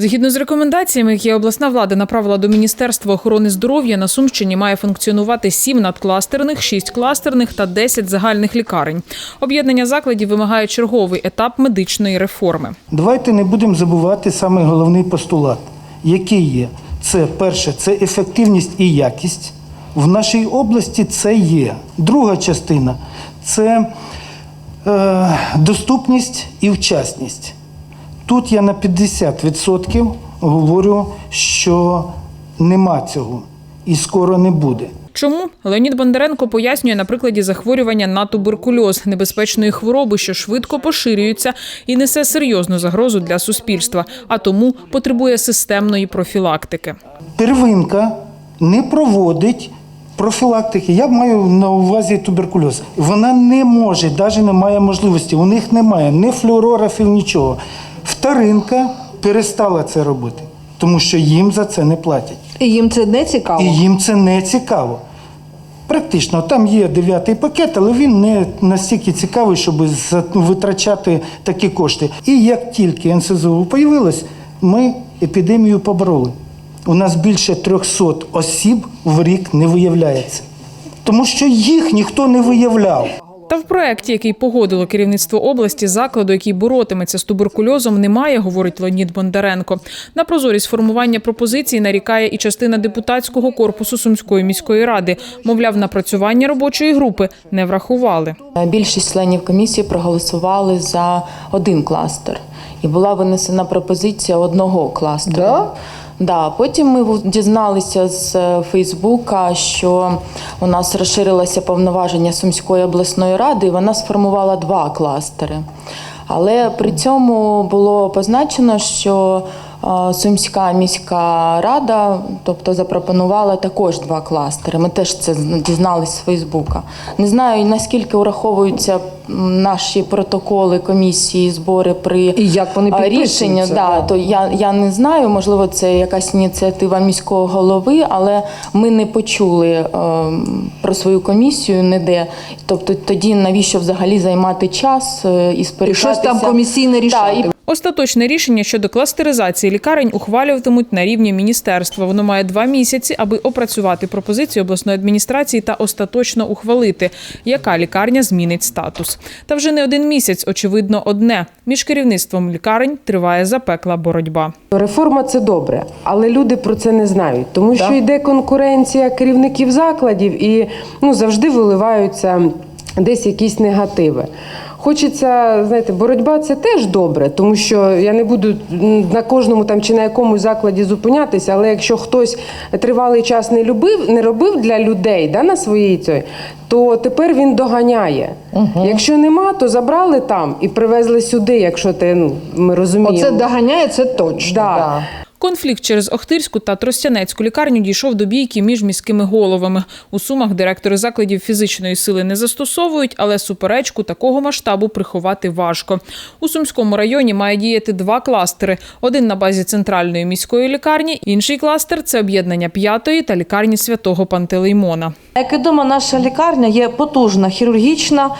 Згідно з рекомендаціями, які обласна влада направила до Міністерства охорони здоров'я, на Сумщині має функціонувати 7 надкластерних, 6 кластерних та 10 загальних лікарень. Об'єднання закладів вимагає черговий етап медичної реформи. Давайте не будемо забувати саме головний постулат, який є. Це перше, це ефективність і якість. В нашій області це є. Друга частина це е, доступність і вчасність. Тут я на 50% говорю, що нема цього і скоро не буде. Чому Леонід Бондаренко пояснює на прикладі захворювання на туберкульоз, небезпечної хвороби, що швидко поширюється і несе серйозну загрозу для суспільства, а тому потребує системної профілактики. Первинка не проводить профілактики. Я маю на увазі туберкульоз. Вона не може, навіть не має можливості. У них немає ні флюорографів, нічого. Вторинка перестала це робити, тому що їм за це не платять. І їм це не цікаво. І їм це не цікаво. Практично, там є дев'ятий пакет, але він не настільки цікавий, щоб витрачати такі кошти. І як тільки НСЗУ появилось, ми епідемію побороли. У нас більше 300 осіб в рік не виявляється. Тому що їх ніхто не виявляв. Та в проєкті, який погодило керівництво області, закладу, який боротиметься з туберкульозом, немає, говорить Леонід Бондаренко. На прозорість формування пропозицій нарікає і частина депутатського корпусу Сумської міської ради. Мовляв, напрацювання робочої групи не врахували. Більшість членів комісії проголосували за один кластер, і була винесена пропозиція одного кластеру. Да? Да, потім ми дізналися з е, Фейсбука, що у нас розширилося повноваження Сумської обласної ради, і вона сформувала два кластери. Але при цьому було позначено, що Сумська міська рада, тобто запропонувала також два кластери. Ми теж це дізналися з Фейсбука. Не знаю наскільки враховуються наші протоколи комісії, збори при І як вони рішення. Да, да. то я, я не знаю, можливо, це якась ініціатива міського голови, але ми не почули е, про свою комісію ніде. Тобто тоді навіщо взагалі займати час е, і І щось там комісійне Да, і Остаточне рішення щодо кластеризації лікарень ухвалюватимуть на рівні міністерства. Воно має два місяці, аби опрацювати пропозицію обласної адміністрації та остаточно ухвалити, яка лікарня змінить статус. Та вже не один місяць, очевидно, одне між керівництвом лікарень триває запекла боротьба. Реформа це добре, але люди про це не знають, тому що йде конкуренція керівників закладів і ну завжди виливаються десь якісь негативи. Хочеться, знаєте, боротьба це теж добре, тому що я не буду на кожному там чи на якомусь закладі зупинятися, але якщо хтось тривалий час не любив, не робив для людей да, на своїй цій, то тепер він доганяє. Якщо нема, то забрали там і привезли сюди, якщо ти ну ми розуміємо. Оце доганяє, це точно. Да. Да. Конфлікт через Охтирську та Тростянецьку лікарню дійшов до бійки між міськими головами. У сумах директори закладів фізичної сили не застосовують, але суперечку такого масштабу приховати важко. У сумському районі має діяти два кластери: один на базі центральної міської лікарні, інший кластер це об'єднання п'ятої та лікарні святого Пантелеймона. Як відомо, наша лікарня є потужна хірургічна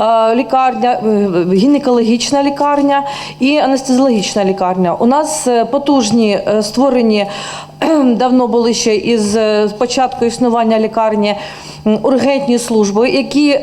е, лікарня, е, гінекологічна лікарня і анестезіологічна лікарня. У нас е, потужні створені давно були ще із початку існування лікарні ургентні служби, які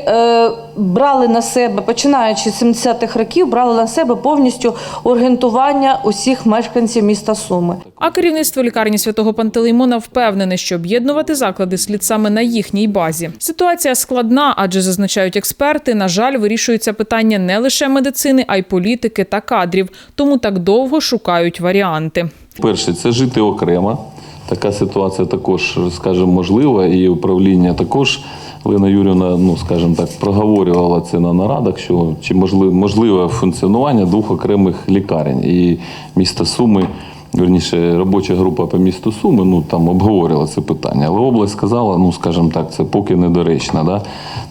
брали на себе, починаючи з 70-х років, брали на себе повністю ургентування усіх мешканців міста Суми. А керівництво лікарні святого Пантелеймона впевнене, що об'єднувати заклади слід саме на їхній базі. Ситуація складна, адже зазначають експерти. На жаль, вирішується питання не лише медицини, а й політики та кадрів. Тому так довго шукають варіанти. Перше, це жити окремо. Така ситуація також, скажімо, можлива, і управління також Лена Юрівна, ну скажімо так, проговорювала це на нарадах, що чи можливе, можливе функціонування двох окремих лікарень. І місто Суми верніше, робоча група по місту Суми, ну там обговорила це питання. Але область сказала, ну скажімо так, це поки недоречно, да?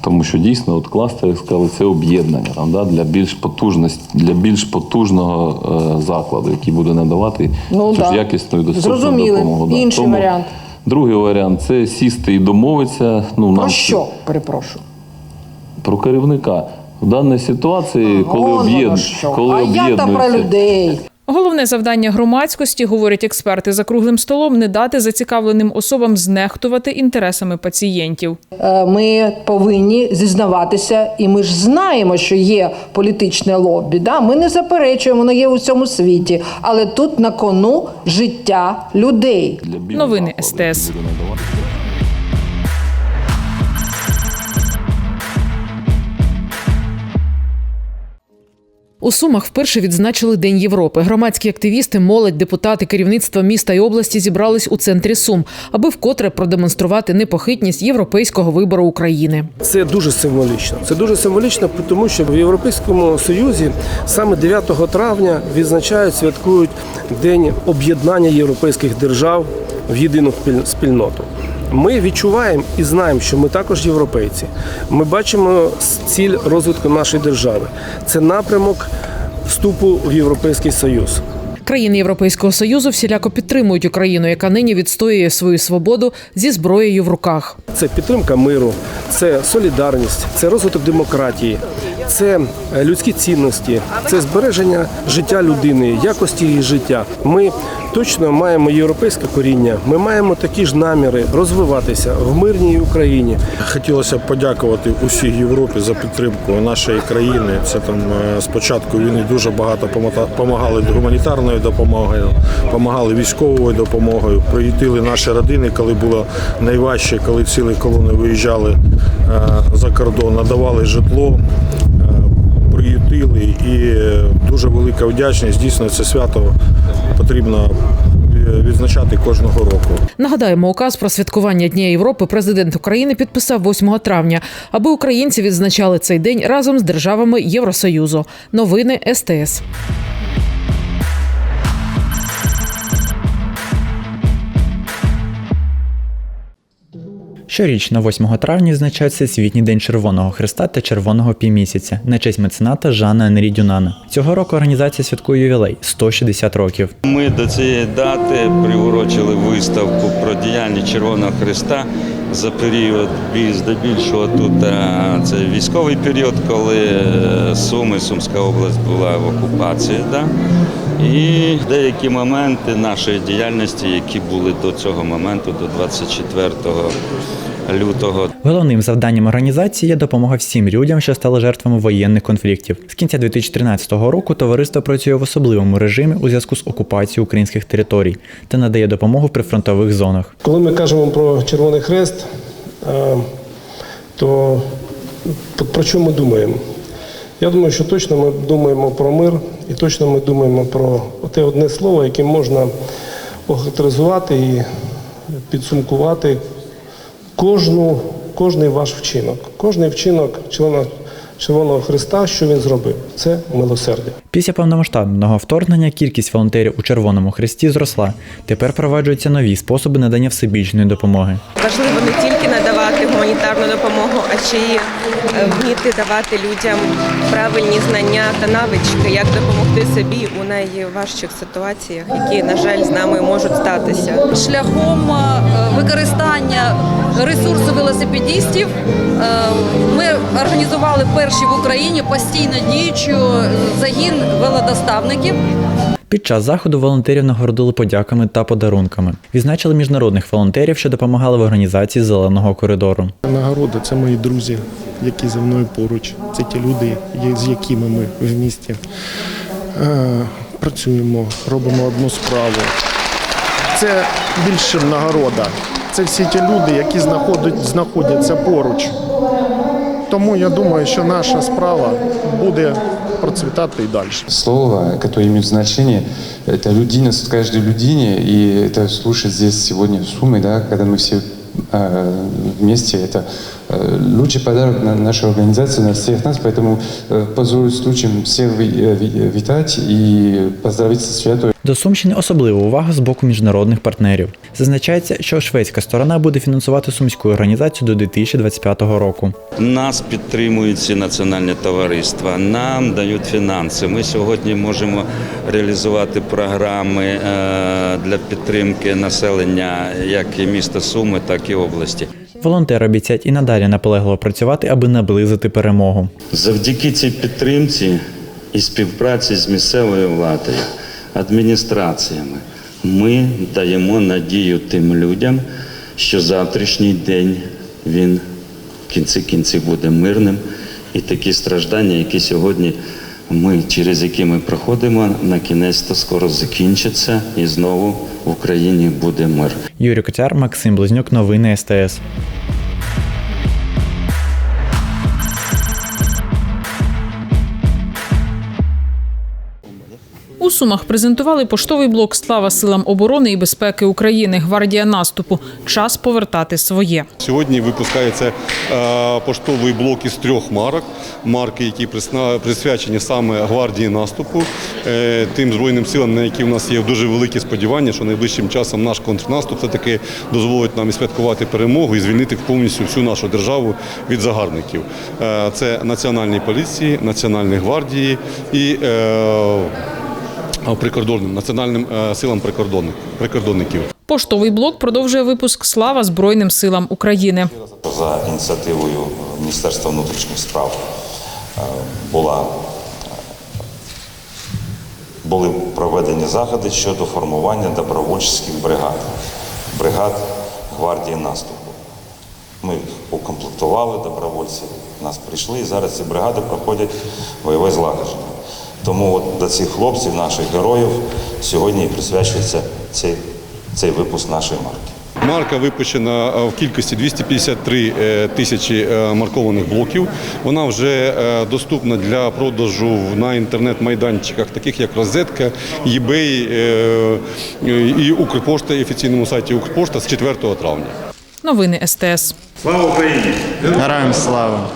тому що дійсно от кластери сказали, це об'єднання там, да? для більш потужності, для більш потужного е, закладу, який буде надавати Ну, цю ж да. якісну і доступну Зрозуміли. допомогу. Да. Інший варіант. Другий варіант це сісти і домовитися. Ну, Про нам що? Перепрошую. про керівника. В даній ситуації, коли Вон об'єд... що. коли а я та про людей. Головне завдання громадськості, говорять експерти за круглим столом, не дати зацікавленим особам знехтувати інтересами пацієнтів. Е, Ми повинні зізнаватися, і ми ж знаємо, що є політичне лобі. Да? Ми не заперечуємо, воно є у всьому світі. Але тут на кону життя людей. Новини СТС. У Сумах вперше відзначили День Європи. Громадські активісти, молодь, депутати, керівництво міста і області зібрались у центрі Сум, аби вкотре продемонструвати непохитність європейського вибору України. Це дуже символічно. Це дуже символічно, тому що в Європейському Союзі саме 9 травня відзначають, святкують День об'єднання європейських держав в єдину спіль- спільноту. Ми відчуваємо і знаємо, що ми також європейці. Ми бачимо ціль розвитку нашої держави. Це напрямок вступу в Європейський Союз. Країни Європейського союзу всіляко підтримують Україну, яка нині відстоює свою свободу зі зброєю в руках. Це підтримка миру, це солідарність, це розвиток демократії, це людські цінності, це збереження життя людини, якості її життя. Ми точно маємо європейське коріння. Ми маємо такі ж наміри розвиватися в мирній Україні. Хотілося б подякувати усій Європі за підтримку нашої країни. Це там е, спочатку війни дуже багато допомагали гуманітарною допомогою, допомагали військовою допомогою. Приїздили наші родини, коли було найважче, коли цілі колони виїжджали е, за кордон, надавали житло. Приютили і е, дуже велика вдячність. Дійсно, це свято потрібно е, відзначати кожного року. Нагадаємо, указ про святкування Дня Європи президент України підписав 8 травня, аби українці відзначали цей день разом з державами Євросоюзу. Новини СТС. Щорічно, 8 травня, відзначається Світній день Червоного Христа та Червоного півмісяця на честь мецената Жана Енрі Дюнана. Цього року організація святкує ювілей 160 років. Ми до цієї дати приурочили виставку про діяльність Червоного Христа за період більш здебільшого тут е, це військовий період, коли е, Суми, Сумська область була в окупації. Да? І деякі моменти нашої діяльності, які були до цього моменту, до 24 лютого. Головним завданням організації є допомога всім людям, що стали жертвами воєнних конфліктів. З кінця 2013 року товариство працює в особливому режимі у зв'язку з окупацією українських територій та надає допомогу в прифронтових зонах. Коли ми кажемо про Червоний Хрест, е, то про що ми думаємо? Я думаю, що точно ми думаємо про мир і точно ми думаємо про те одне слово, яким можна охарактеризувати і підсумкувати кожну, кожний ваш вчинок. Кожний вчинок члена Червоного Христа, що він зробив, це милосердя. Після повномасштабного вторгнення кількість волонтерів у Червоному Христі зросла. Тепер впроваджуються нові способи надання всебічної допомоги. Важливо не тільки надавати гуманітарну допомогу, а ще й е, вміти давати людям правильні знання та навички, як допомогти собі у найважчих ситуаціях, які, на жаль, з нами можуть статися. шляхом е, використання ресурсу велосипедистів. е, Ми організували перші в Україні постійно діючу загін велодоставників. Під час заходу волонтерів нагородили подяками та подарунками. Відзначили міжнародних волонтерів, що допомагали в організації зеленого коридору. Нагорода це мої друзі, які зі мною поруч. Це ті люди, з якими ми в місті е, працюємо, робимо одну справу. Це більше нагорода. Це всі ті люди, які знаходять, знаходяться поруч. Тому я думаю, що наша справа буде процвітати і далі. Слово, которое имеет значение, это людиность в каждой людине, и это слушать здесь сегодня в Сумы, да, когда мы все э, вместе. Это э, лучший подарок на нашей организации, на всех нас. Поэтому э, позволю случаем всех ви- э, ви- витать и поздравить со святою. До Сумщини особлива увага з боку міжнародних партнерів. Зазначається, що шведська сторона буде фінансувати сумську організацію до 2025 року. Нас підтримують ці національні товариства, нам дають фінанси. Ми сьогодні можемо реалізувати програми е, для підтримки населення як і міста Суми, так і області. Волонтери обіцяють і надалі наполегливо працювати, аби наблизити перемогу. Завдяки цій підтримці і співпраці з місцевою владою, адміністраціями, ми даємо надію тим людям, що завтрашній день він в кінці кінців буде мирним, і такі страждання, які сьогодні ми, через які ми проходимо, на кінець то скоро закінчаться, і знову в Україні буде мир. Юрій Котяр, Максим Близнюк, новини СТС. У Сумах презентували поштовий блок Слава силам оборони і безпеки України. Гвардія наступу. Час повертати своє. Сьогодні випускається е, поштовий блок із трьох марок. Марки, які присвячені саме гвардії наступу, е, тим збройним силам, на які в нас є дуже великі сподівання, що найближчим часом наш контрнаступ все таки дозволить нам і святкувати перемогу і звільнити повністю всю нашу державу від загарбників. Е, Це національні поліції, національної гвардії і прикордонним національним е, силам прикордонник- прикордонників. Поштовий блок продовжує випуск Слава Збройним силам України. за ініціативою Міністерства внутрішніх справ е, була, були проведені заходи щодо формування добровольчих бригад, бригад гвардії наступу. Ми їх укомплектували добровольців, нас прийшли, і зараз ці бригади проходять бойове злагодження. Тому от до цих хлопців, наших героїв, сьогодні і присвячується цей, цей випуск нашої марки. Марка випущена е, в кількості 253 е, тисячі е, маркованих блоків. Вона вже доступна для продажу на інтернет-майданчиках, таких як Розетка, eBay і Укрпошта, і офіційному сайті Укрпошта з 4 травня. Новини СТС. Слава Україні! Героям слава!